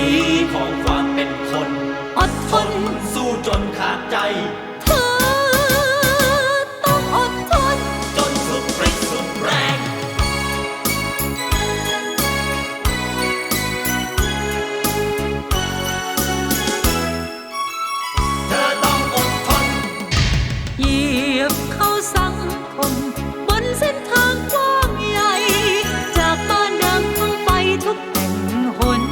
ีของความเป็นคน อดทนสู้จนขาดใจ เธอต้องอดทน จนสุดสุดแรง เธอต้องอดทน เหยียบเข้าสังคม บนเส้นทางกว้างใหญ่ จากบ้านดังไปทุกแห่งหน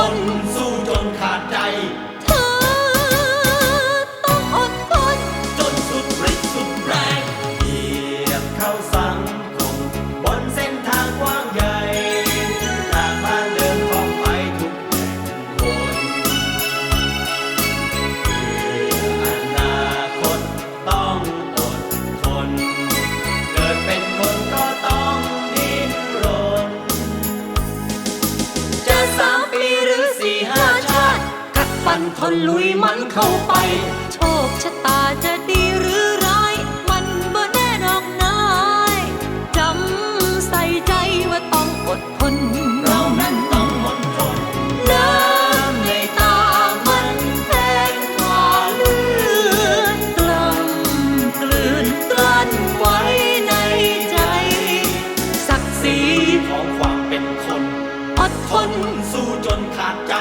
คนสู้จนขาดใจ ฟันทนลุยมันเข้าไป โชคชะตาจะดีหรือร้าย มันบ่แน่นอกนายจำใส่ใจว่าต้องอดทนเราต้องอดทนน้ำในตามันแพงกว่าเลือดกลั้นกลืนกลั้นไว้ในใจ ศักศรีของความเป็นคน อดทนสู้จนขาดใจ